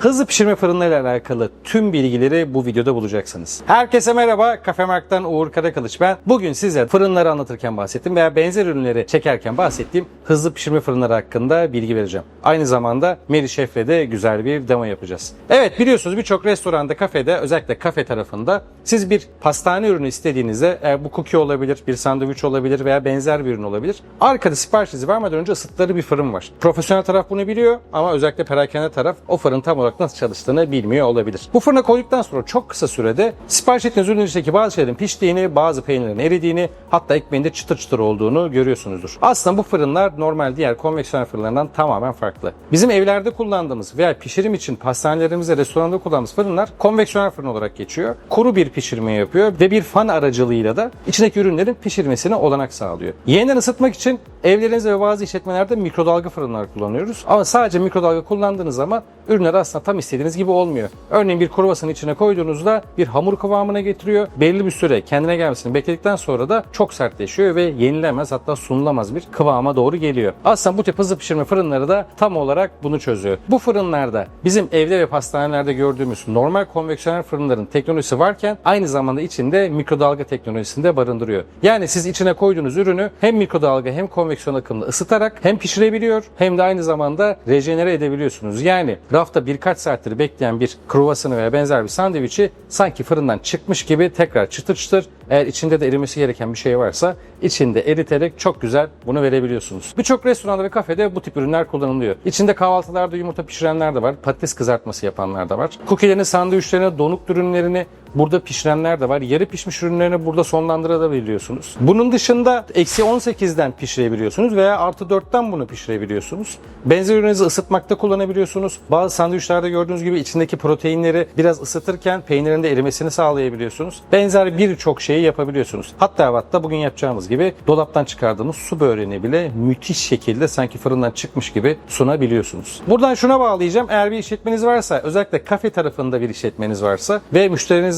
Hızlı pişirme fırınlarıyla alakalı tüm bilgileri bu videoda bulacaksınız. Herkese merhaba. Kafe Mark'tan Uğur Karakılıç ben. Bugün size fırınları anlatırken bahsettim veya benzer ürünleri çekerken bahsettiğim hızlı pişirme fırınları hakkında bilgi vereceğim. Aynı zamanda Meri Şef'le de güzel bir demo yapacağız. Evet biliyorsunuz birçok restoranda, kafede özellikle kafe tarafında siz bir pastane ürünü istediğinizde eğer bu cookie olabilir, bir sandviç olabilir veya benzer bir ürün olabilir. Arkada siparişinizi vermeden önce ısıtları bir fırın var. Profesyonel taraf bunu biliyor ama özellikle perakende taraf o fırın tam olarak nasıl çalıştığını bilmiyor olabilir. Bu fırına koyduktan sonra çok kısa sürede sipariş ettiğiniz ürünün içindeki bazı şeylerin piştiğini, bazı peynirlerin eridiğini, hatta ekmeğin de çıtır çıtır olduğunu görüyorsunuzdur. Aslında bu fırınlar normal diğer konveksiyonel fırınlardan tamamen farklı. Bizim evlerde kullandığımız veya pişirim için pastanelerimizde, restoranda kullandığımız fırınlar konveksiyonel fırın olarak geçiyor. Kuru bir pişirme yapıyor ve bir fan aracılığıyla da içindeki ürünlerin pişirmesine olanak sağlıyor. Yeniden ısıtmak için evlerinizde ve bazı işletmelerde mikrodalga fırınlar kullanıyoruz. Ama sadece mikrodalga kullandığınız zaman ürünler aslında tam istediğiniz gibi olmuyor. Örneğin bir kruvasanın içine koyduğunuzda bir hamur kıvamına getiriyor. Belli bir süre kendine gelmesini bekledikten sonra da çok sertleşiyor ve yenilemez hatta sunulamaz bir kıvama doğru geliyor. Aslında bu tip hızlı pişirme fırınları da tam olarak bunu çözüyor. Bu fırınlarda bizim evde ve pastanelerde gördüğümüz normal konveksiyonel fırınların teknolojisi varken aynı zamanda içinde mikrodalga teknolojisini de barındırıyor. Yani siz içine koyduğunuz ürünü hem mikrodalga hem konveksiyon akımlı ısıtarak hem pişirebiliyor hem de aynı zamanda rejenere edebiliyorsunuz. Yani rafta birkaç saattir bekleyen bir kruvasanı veya benzer bir sandviçi sanki fırından çıkmış gibi tekrar çıtır çıtır eğer içinde de erimesi gereken bir şey varsa içinde eriterek çok güzel bunu verebiliyorsunuz. Birçok restoranda ve kafede bu tip ürünler kullanılıyor. İçinde kahvaltılarda yumurta pişirenler de var, patates kızartması yapanlar da var. Cookie'lerini, sandviçlerini, donuk ürünlerini burada pişirenler de var. Yarı pişmiş ürünlerini burada sonlandırabiliyorsunuz. Bunun dışında eksi 18'den pişirebiliyorsunuz veya artı 4'ten bunu pişirebiliyorsunuz. Benzer ürününüzü ısıtmakta kullanabiliyorsunuz. Bazı sandviçlerde gördüğünüz gibi içindeki proteinleri biraz ısıtırken peynirin de erimesini sağlayabiliyorsunuz. Benzer birçok şeyi yapabiliyorsunuz. Hatta hatta bugün yapacağımız gibi dolaptan çıkardığımız su böreğini bile müthiş şekilde sanki fırından çıkmış gibi sunabiliyorsunuz. Buradan şuna bağlayacağım. Eğer bir işletmeniz varsa özellikle kafe tarafında bir işletmeniz varsa ve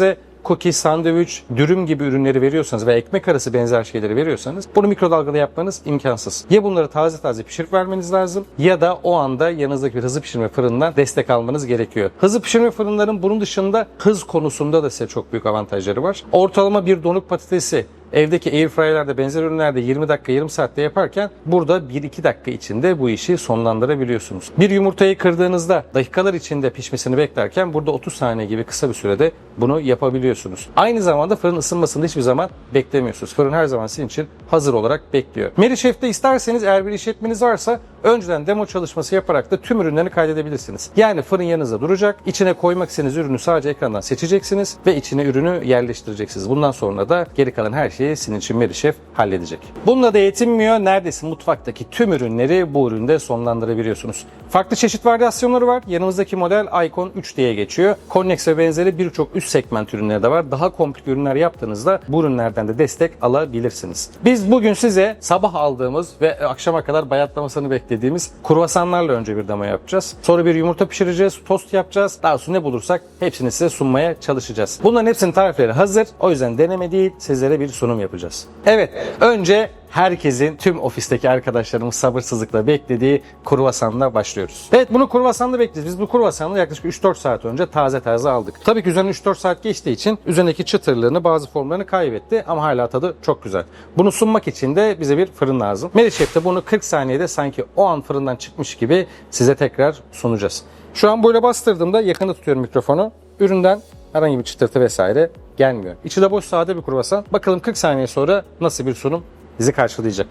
müşterinize cookie, sandviç, dürüm gibi ürünleri veriyorsanız ve ekmek arası benzer şeyleri veriyorsanız bunu mikrodalgada yapmanız imkansız. Ya bunları taze taze pişirip vermeniz lazım ya da o anda yanınızdaki bir hızlı pişirme fırından destek almanız gerekiyor. Hızlı pişirme fırınların bunun dışında hız konusunda da size çok büyük avantajları var. Ortalama bir donuk patatesi evdeki airfryer'lerde benzer ürünlerde 20 dakika yarım saatte yaparken burada 1-2 dakika içinde bu işi sonlandırabiliyorsunuz. Bir yumurtayı kırdığınızda dakikalar içinde pişmesini beklerken burada 30 saniye gibi kısa bir sürede bunu yapabiliyorsunuz. Aynı zamanda fırın ısınmasını hiçbir zaman beklemiyorsunuz. Fırın her zaman sizin için hazır olarak bekliyor. Meri Chef'te isterseniz eğer bir işletmeniz varsa önceden demo çalışması yaparak da tüm ürünlerini kaydedebilirsiniz. Yani fırın yanınızda duracak. İçine koymak istediğiniz ürünü sadece ekrandan seçeceksiniz ve içine ürünü yerleştireceksiniz. Bundan sonra da geri kalan her şeyi sizin için Meri Chef halledecek. Bununla da yetinmiyor. Neredeyse mutfaktaki tüm ürünleri bu üründe sonlandırabiliyorsunuz. Farklı çeşit varyasyonları var. Yanımızdaki model Icon 3 diye geçiyor. Connex ve benzeri birçok üst segment ürünleri de var. Daha komplike ürünler yaptığınızda bu ürünlerden de destek alabilirsiniz. Biz bugün size sabah aldığımız ve akşama kadar bayatlamasını beklediğimiz kruvasanlarla önce bir demo yapacağız. Sonra bir yumurta pişireceğiz, tost yapacağız. Daha sonra ne bulursak hepsini size sunmaya çalışacağız. Bunların hepsinin tarifleri hazır. O yüzden deneme değil, sizlere bir sunum yapacağız. Evet, önce herkesin tüm ofisteki arkadaşlarımız sabırsızlıkla beklediği kruvasanla başlıyoruz. Evet bunu kruvasanla bekliyoruz. Biz bu kruvasanı yaklaşık 3-4 saat önce taze taze aldık. Tabii ki üzerine 3-4 saat geçtiği için üzerindeki çıtırlığını bazı formlarını kaybetti ama hala tadı çok güzel. Bunu sunmak için de bize bir fırın lazım. Meri Chef de bunu 40 saniyede sanki o an fırından çıkmış gibi size tekrar sunacağız. Şu an böyle bastırdığımda yakında tutuyorum mikrofonu. Üründen herhangi bir çıtırtı vesaire gelmiyor. İçi de boş sade bir kruvasan. Bakalım 40 saniye sonra nasıl bir sunum bizi karşılayacak.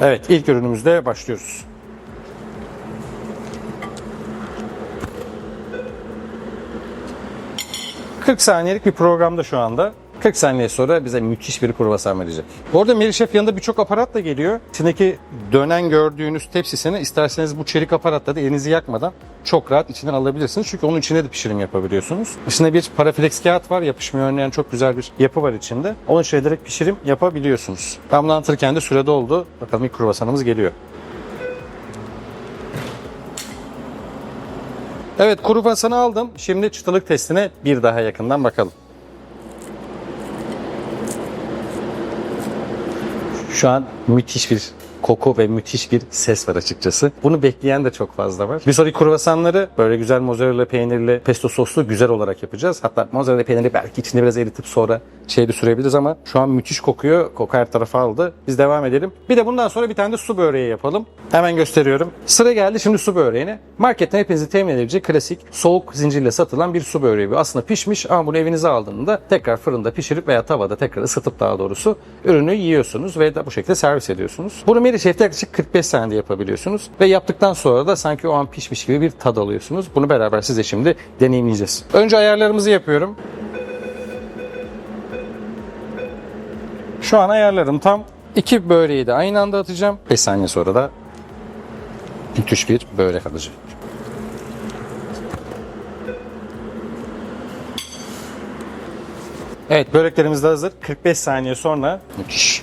Evet ilk ürünümüzde başlıyoruz. ...40 saniyelik bir programda şu anda. 40 saniye sonra bize müthiş bir kruvasan verecek. Bu arada Meri Chef yanında birçok aparat da geliyor. İçindeki dönen gördüğünüz tepsisini isterseniz bu çelik aparatla da elinizi yakmadan çok rahat içinden alabilirsiniz. Çünkü onun içinde de pişirim yapabiliyorsunuz. İçinde bir paraflex kağıt var. Yapışmayı önleyen çok güzel bir yapı var içinde. Onun içine direkt pişirim yapabiliyorsunuz. Ben anlatırken de sürede oldu. Bakalım ilk kruvasanımız geliyor. Evet kruvasanı aldım. Şimdi çıtılık testine bir daha yakından bakalım. Şu an müthiş bir koku ve müthiş bir ses var açıkçası. Bunu bekleyen de çok fazla var. Bir sonraki kruvasanları böyle güzel mozzarella peynirli pesto soslu güzel olarak yapacağız. Hatta mozzarella peyniri belki içinde biraz eritip sonra şeyde sürebiliriz ama şu an müthiş kokuyor. Koku her tarafa aldı. Biz devam edelim. Bir de bundan sonra bir tane de su böreği yapalım. Hemen gösteriyorum. Sıra geldi şimdi su böreğine. Marketten hepinizi temin edebilecek klasik soğuk zincirle satılan bir su böreği. Aslında pişmiş ama bunu evinize aldığında tekrar fırında pişirip veya tavada tekrar ısıtıp daha doğrusu ürünü yiyorsunuz ve de bu şekilde servis ediyorsunuz. Bunu Meri Chef'te yaklaşık 45 saniyede yapabiliyorsunuz ve yaptıktan sonra da sanki o an pişmiş gibi bir tad alıyorsunuz. Bunu beraber size şimdi deneyimleyeceğiz. Önce ayarlarımızı yapıyorum. Şu an ayarlarım tam. İki böreği de aynı anda atacağım. 5 saniye sonra da müthiş bir börek alacak. Evet böreklerimiz de hazır. 45 saniye sonra müthiş.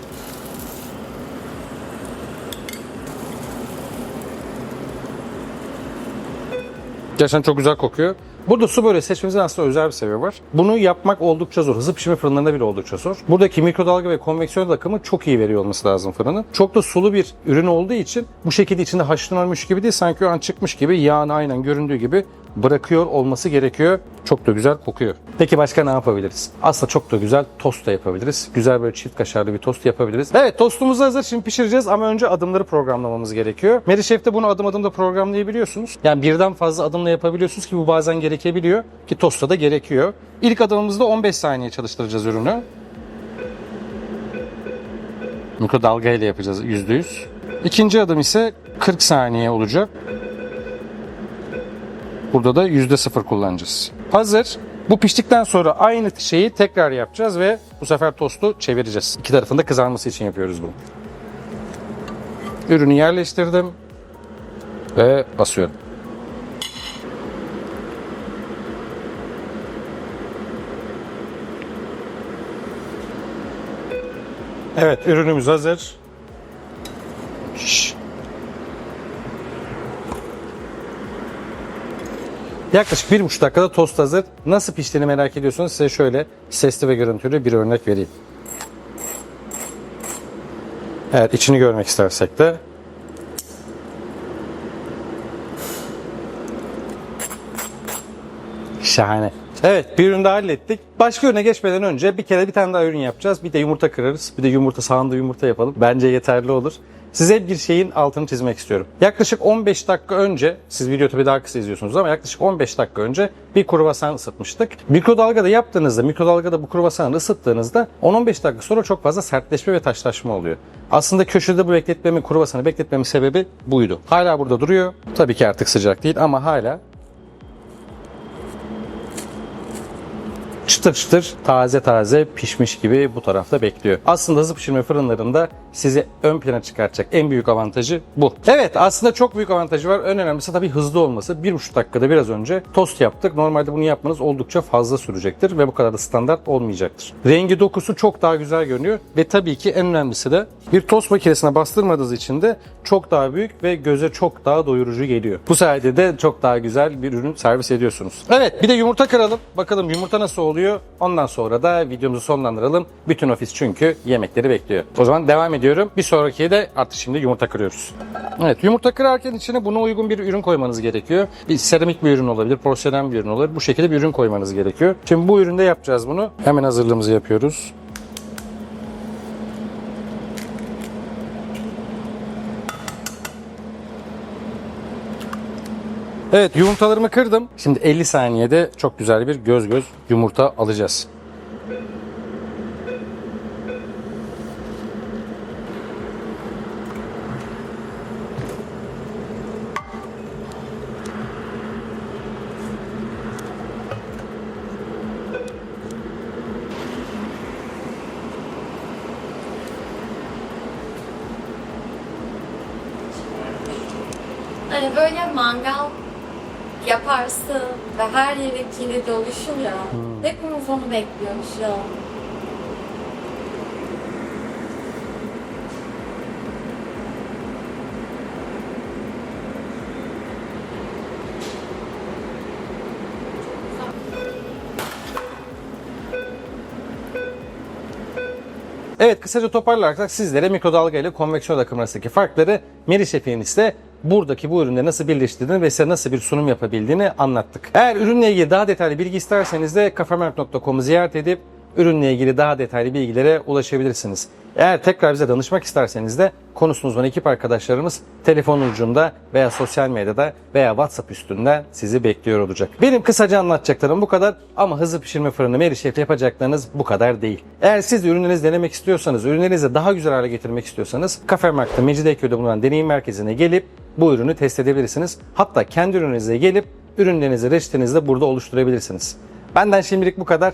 Gerçekten çok güzel kokuyor. Burada su böreği seçmemizin aslında özel bir sebebi var. Bunu yapmak oldukça zor. Hızlı pişirme fırınlarında bile oldukça zor. Buradaki mikrodalga ve konveksiyon akımı çok iyi veriyor olması lazım fırının. Çok da sulu bir ürün olduğu için bu şekilde içinde haşlanmış gibi değil sanki o an çıkmış gibi yağını aynen göründüğü gibi bırakıyor olması gerekiyor. Çok da güzel kokuyor. Peki başka ne yapabiliriz? Aslında çok da güzel tost da yapabiliriz. Güzel böyle çift kaşarlı bir tost yapabiliriz. Evet tostumuz hazır. Şimdi pişireceğiz ama önce adımları programlamamız gerekiyor. Meri Chef'te bunu adım adım da programlayabiliyorsunuz. Yani birden fazla adımla yapabiliyorsunuz ki bu bazen gerekebiliyor. Ki tostta da gerekiyor. İlk adımımızda 15 saniye çalıştıracağız ürünü. Mikrodalga ile yapacağız %100. İkinci adım ise 40 saniye olacak. Burada da %0 kullanacağız. Hazır. Bu piştikten sonra aynı şeyi tekrar yapacağız ve bu sefer tostu çevireceğiz. İki tarafında kızarması için yapıyoruz bunu. Ürünü yerleştirdim ve basıyorum. Evet, ürünümüz hazır. Yaklaşık bir buçuk dakikada tost hazır. Nasıl piştiğini merak ediyorsanız size şöyle sesli ve görüntülü bir örnek vereyim. Evet içini görmek istersek de Şahane. Evet bir ürün daha hallettik. Başka ürüne geçmeden önce bir kere bir tane daha ürün yapacağız. Bir de yumurta kırarız. Bir de yumurta sağında yumurta yapalım. Bence yeterli olur. Size bir şeyin altını çizmek istiyorum. Yaklaşık 15 dakika önce, siz video tabii daha kısa izliyorsunuz ama yaklaşık 15 dakika önce bir kruvasan ısıtmıştık. Mikrodalgada yaptığınızda, mikrodalgada bu kruvasanı ısıttığınızda 10-15 dakika sonra çok fazla sertleşme ve taşlaşma oluyor. Aslında köşede bu bekletmemin, kruvasanı bekletmemin sebebi buydu. Hala burada duruyor. Tabii ki artık sıcak değil ama hala çıtır çıtır taze taze pişmiş gibi bu tarafta bekliyor. Aslında hızlı pişirme fırınlarında sizi ön plana çıkartacak en büyük avantajı bu. Evet aslında çok büyük avantajı var. En önemlisi tabii hızlı olması. 1,5 dakikada biraz önce tost yaptık. Normalde bunu yapmanız oldukça fazla sürecektir ve bu kadar da standart olmayacaktır. Rengi dokusu çok daha güzel görünüyor ve tabii ki en önemlisi de bir tost makinesine bastırmadığınız için de çok daha büyük ve göze çok daha doyurucu geliyor. Bu sayede de çok daha güzel bir ürün servis ediyorsunuz. Evet bir de yumurta kıralım. Bakalım yumurta nasıl oluyor. Ondan sonra da videomuzu sonlandıralım. Bütün ofis çünkü yemekleri bekliyor. O zaman devam ediyorum. Bir sonraki de artık şimdi yumurta kırıyoruz. Evet yumurta kırarken içine buna uygun bir ürün koymanız gerekiyor. Bir seramik bir ürün olabilir, porselen bir ürün olabilir. Bu şekilde bir ürün koymanız gerekiyor. Şimdi bu üründe yapacağız bunu. Hemen hazırlığımızı yapıyoruz. Evet yumurtalarımı kırdım. Şimdi 50 saniyede çok güzel bir göz göz yumurta alacağız. Hani böyle mangal yaparsın ve her yeri kilit oluşur ya. Hepimiz onu bekliyoruz ya. Evet kısaca toparlarsak sizlere mikrodalga ile konveksiyon akım arasındaki farkları Meri Şefimizde buradaki bu ürünleri nasıl birleştirdiğini ve size nasıl bir sunum yapabildiğini anlattık. Eğer ürünle ilgili daha detaylı bilgi isterseniz de kafemerk.com'u ziyaret edip ürünle ilgili daha detaylı bilgilere ulaşabilirsiniz. Eğer tekrar bize danışmak isterseniz de konusunu uzman ekip arkadaşlarımız telefon ucunda veya sosyal medyada veya WhatsApp üstünden sizi bekliyor olacak. Benim kısaca anlatacaklarım bu kadar ama hızlı pişirme fırını Meri Chef'le yapacaklarınız bu kadar değil. Eğer siz de ürünlerinizi denemek istiyorsanız, ürünlerinizi daha güzel hale getirmek istiyorsanız Cafe Markt'ta Mecidiyeköy'de bulunan deneyim merkezine gelip bu ürünü test edebilirsiniz. Hatta kendi ürününüze gelip ürünlerinizi, reçetenizi de burada oluşturabilirsiniz. Benden şimdilik bu kadar.